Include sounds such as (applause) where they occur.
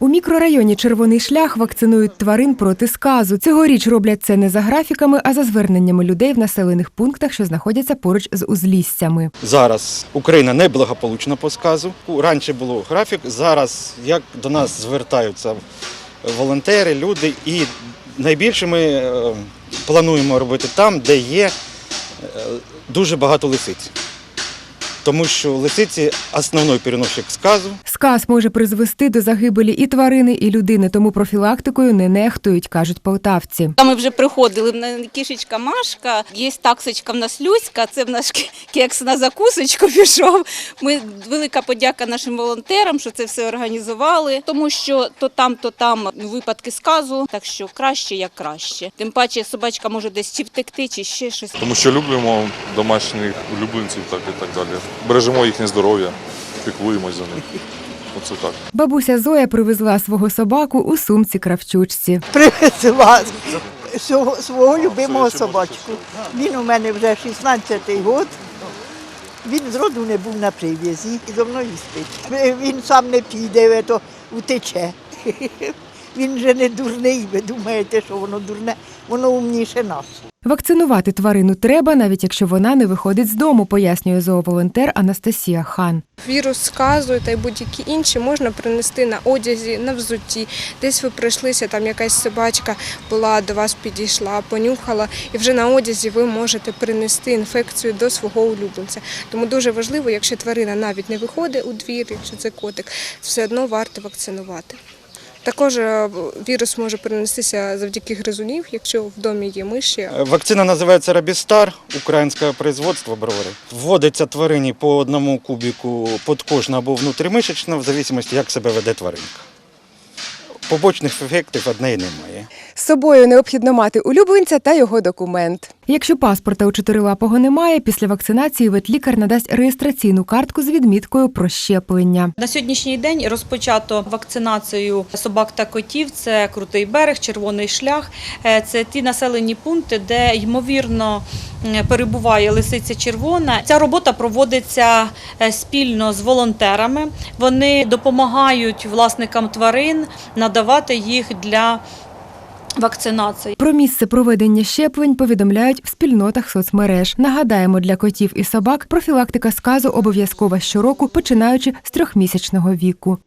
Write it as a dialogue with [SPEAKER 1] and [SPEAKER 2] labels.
[SPEAKER 1] У мікрорайоні Червоний шлях вакцинують тварин проти сказу. Цьогоріч роблять це не за графіками, а за зверненнями людей в населених пунктах, що знаходяться поруч з узліссями.
[SPEAKER 2] Зараз Україна неблагополучна по сказу. Раніше було графік, зараз як до нас звертаються волонтери, люди, і найбільше ми е, плануємо робити там, де є е, дуже багато лисиць. Тому що лисиці основний переносчик сказу.
[SPEAKER 1] Сказ може призвести до загибелі і тварини, і людини, тому профілактикою не нехтують, кажуть полтавці.
[SPEAKER 3] Ми вже приходили, в мене кішечка Машка, є таксочка в нас Люська, це в наш кекс на закусочку (laughs) пішов. Ми велика подяка нашим волонтерам, що це все організували, тому що то там, то там випадки сказу, так що краще як краще. Тим паче собачка може десь чи втекти, чи ще щось.
[SPEAKER 4] Тому що любимо домашніх улюбленців так і так далі. Бережемо їхнє здоров'я, піклуємось за них. Оце так.
[SPEAKER 1] Бабуся Зоя привезла свого собаку у сумці кравчучці.
[SPEAKER 5] привезла свого, свого любимого собачку. Він у мене вже 16-й год. Він зроду не був на прив'язі і зо мною спить. Він сам не піде, то утече. (laughs) Він же не дурний, ви думаєте, що воно дурне, воно умніше нас.
[SPEAKER 1] Вакцинувати тварину треба, навіть якщо вона не виходить з дому, пояснює зооволонтер Анастасія Хан.
[SPEAKER 6] Вірус сказу та й будь-які інші можна принести на одязі, на взутті. Десь ви пройшлися, там якась собачка була до вас підійшла, понюхала, і вже на одязі ви можете принести інфекцію до свого улюбленця. Тому дуже важливо, якщо тварина навіть не виходить у двір, якщо це котик, все одно варто вакцинувати. Також е, вірус може перенестися завдяки гризунів, якщо в домі є миші.
[SPEAKER 2] Е, Вакцина називається Рабістар, українське производство бровари. Вводиться тварині по одному кубіку подкожна або внутрімишечна, в залежності, як себе веде тваринка. Побочних ефектів однеї немає.
[SPEAKER 1] З собою необхідно мати улюбленця та його документ. Якщо паспорта у чотирилапого немає, після вакцинації ветлікар надасть реєстраційну картку з відміткою про щеплення.
[SPEAKER 7] На сьогоднішній день розпочато вакцинацію собак та котів. Це Крутий берег, Червоний шлях. Е, Це ті населені пункти, де ймовірно перебуває лисиця червона. Ця робота проводиться е, спільно з волонтерами. Вони допомагають власникам тварин надавати їх для вакцинації.
[SPEAKER 1] Про місце проведення щеплень повідомляють в спільнотах соцмереж. Нагадаємо, для котів і собак профілактика сказу обов'язкова щороку, починаючи з трьохмісячного віку.